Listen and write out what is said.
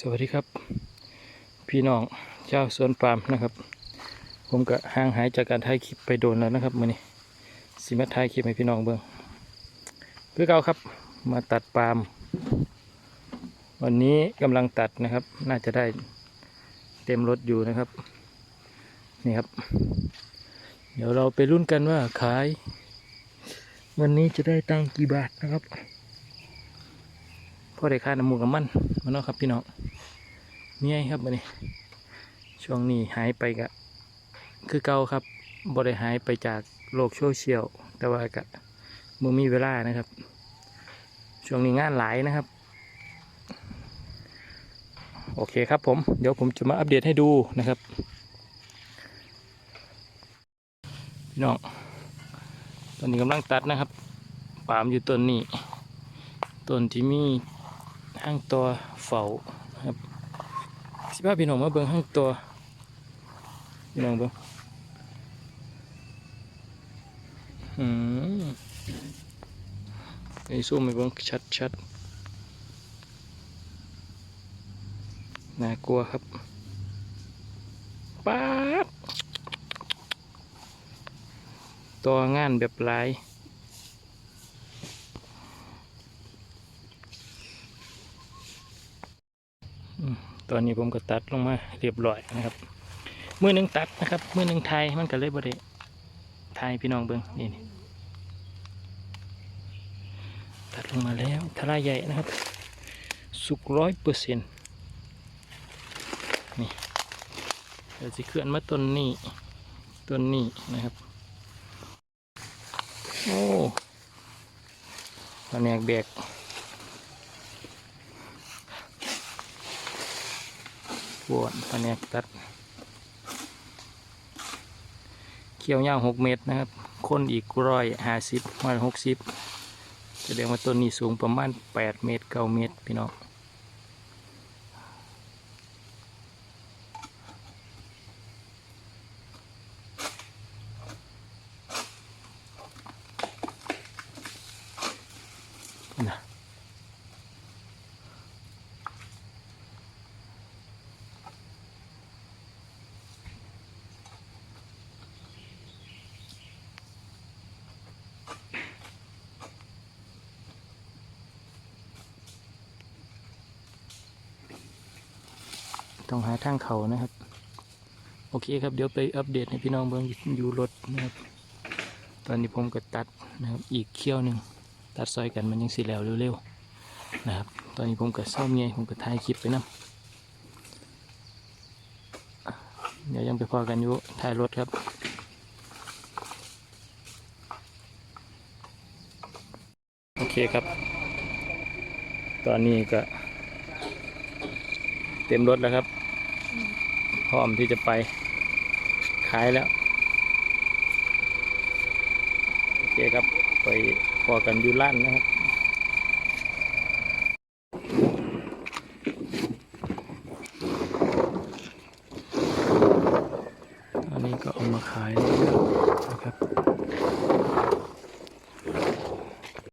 สวัสดีครับ พี่น้องเจ้าสวนปาล์มนะครับ ผมก็ห่างหายจากการถ่ายคลิปไปโดนแล้วนะครับมื่อนี้สิมาถ่ายคลิปให้พี่น้องเบิ่งเพื่อเก่าครับ มาตัดปาล์มวันนี้กำลังตัดนะครับ น่าจะได้เต็มรถอยู่นะครับ นี่ครับ เดี๋ยวเราไปรุ่นกันว่าขาย วันนี้จะได้ตังค์กี่บาทนะครับพอได้ค่าน้ำมูกน้ำมัน มาเนาะครับพี่น้องเนี่ไงครับวันนี้ช่วงนี้หายไปกะคือเก่าครับบ่ได้หายไปจากโลกโซเชียลแต่ว่ากะมือมีเวลานะครับ ช่วงนี้งานหลายนะครับ โอเคครับผม เดี๋ยวผมจะมาอัปเดตให้ดูนะครับ พี่น้องตอนนี้กำลังตัดนะครับ ปามอยู่ต้นนี้ต้นที่มี ห้างตัวเฝ้าครับสิบ้าพี่น้องมาเบิ่งห้างตัวพี่น้องเบิ่งอืมไอ้ซูมไปเบิ่งชัดชัดน่ากลัวครับป๊าดตัวงานแบบหลาย ตอนนี้ผมก็ตัดลงมาเรียบร้อยนะครับมือหนึ่งตัดนะครับมือหนึ่งไทยมันก็เลยบริไทยพี่น้องเบิ้งนี่นี่ตัดลงมาแล้วทลายใหญ่นะครับ สุกร้อยเปอร์เซ็นต์นี่เดี๋ยวจะเคลื่อนมาต้นนี้ต้นนี้นะครับโอ้แผนกแบก ปวดแผนกตัดเขียวยาวหกเมตรนะครับคนอีกร้อยห้าสิบร้อยหกสิบแสดงว่าต้นนี้สูงประมาณแปดเมตรเก้าเมตรพี่น้องนะ ต้องหาทางเขานะครับ โอเคครับเดี๋ยวไปอัปเดตให้พี่น้องเบิ่งอยู่รถนะครับ ตอนนี้ผมก็ตัดนะครับอีกเขี้ยวหนึ่งตัดซอยกันมันยังสีแล้วเร็วๆนะครับ ตอนนี้ผมก็เศร้าเมียผมก็ถ่ายคลิปไปนะเดี๋ยวยังไปพอกันอยู่ท้ายรถครับโอเคครับ ตอนนี้ก็ เต็มรถแล้วครับ พร้อมที่จะไปขายแล้ว โอเคครับ ไปพอกันยูร้านนะครับอันนี้ก็เอามาขายแล้ว